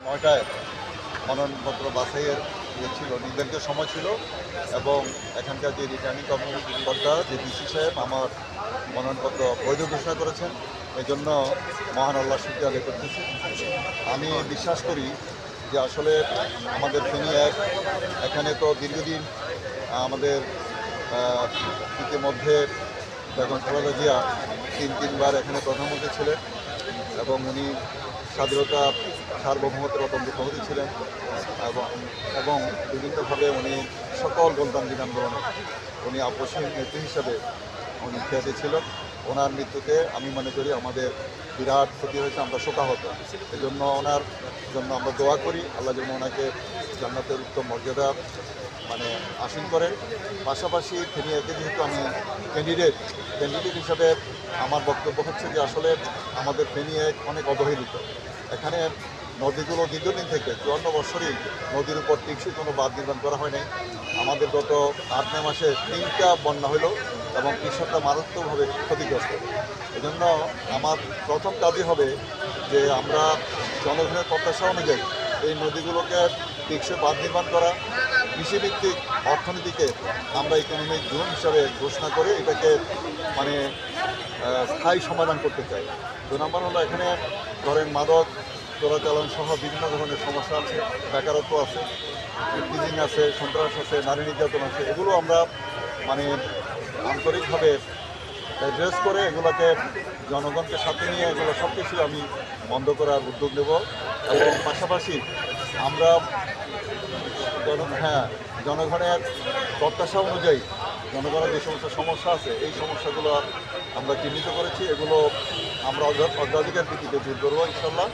নয়টায় মনোনয়নপত্র বাছাইয়ের ইয়ে ছিল, নির্ধারিত সময় ছিল এবং এখানকার যে রিটার্নিং কর্মকর্তা যে ডিসি সাহেব আমার মনোনয়নপত্র বৈধ ঘোষণা করেছেন এই জন্য মহান আল্লাহ শুক্রিয়া আদায় করতেছি। আমি বিশ্বাস করি যে আসলে আমাদের ফেনী এক, এখানে তো দীর্ঘদিন আমাদের ইতিমধ্যে বেগম খালেদা জিয়া তিন, তিনবার এখানে প্রধানমন্ত্রী ছিলেন এবং উনি স্বাধীনতা সার্বভৌমত্বের অত্যন্ত প্রহরী ছিলেন এবং এবং বিভিন্নভাবে উনি সকল গণতান্ত্রিক আন্দোলনে উনি আপসীন নেত্রী হিসাবে উনি খ্যাতি ছিল ওনার মৃত্যুতে আমি মনে করি আমাদের বিরাট ক্ষতি হয়েছে, আমরা শোকাহত। এই জন্য ওনার জন্য আমরা দোয়া করি, আল্লাহ যেন ওনাকে জান্নাতের উত্তম মর্যাদা মানে আসীন করেন পাশাপাশি ফেনিয়াকে যেহেতু আমি ক্যান্ডিডেট ক্যান্ডিডেট হিসাবে আমার বক্তব্য হচ্ছে যে আসলে আমাদের ফেনিয়ে অনেক অবহেলিত। এখানে নদীগুলো দীর্ঘদিন থেকে চুয়ান্ন বছরই নদীর উপর টিকসই কোনো বাঁধ নির্মাণ করা হয় নাই। আমাদের গত আট, নয় মাসে তিনটা বন্যা হলো এবং কৃষকরা মারাত্মকভাবে ক্ষতিগ্রস্ত। এজন্য আমার প্রথম কাজই হবে যে আমরা জনগণের প্রত্যাশা অনুযায়ী এই নদীগুলোকে টিকসই বাঁধ নির্মাণ করা কৃষিভিত্তিক অর্থনীতিকে আমরা ইকোনমিক জোন হিসাবে ঘোষণা করে এটাকে মানে স্থায়ী সমাধান করতে চাই। দু নম্বর হলো এখানে ধরেন মাদক চলাচলন সহ বিভিন্ন ধরনের সমস্যা আছে, বেকারত্ব আছে টিজিং আছে, সন্ত্রাস আছে, নারী নির্যাতন আছে, এগুলো আমরা মানে আন্তরিকভাবে অ্যাড্রেস করে এগুলোকে জনগণকে সাথে নিয়ে এগুলো সব কিছু আমি বন্ধ করার উদ্যোগ নেব। এবং পাশাপাশি আমরা জন হ্যাঁ জনগণের প্রত্যাশা অনুযায়ী জনগণের যে সমস্ত সমস্যা আছে, এই সমস্যাগুলো আমরা চিহ্নিত করেছি। এগুলো আমরা অগ্রা- অগ্রাধিকার ভিত্তিতে দূর করব, ইনশাল্লাহ।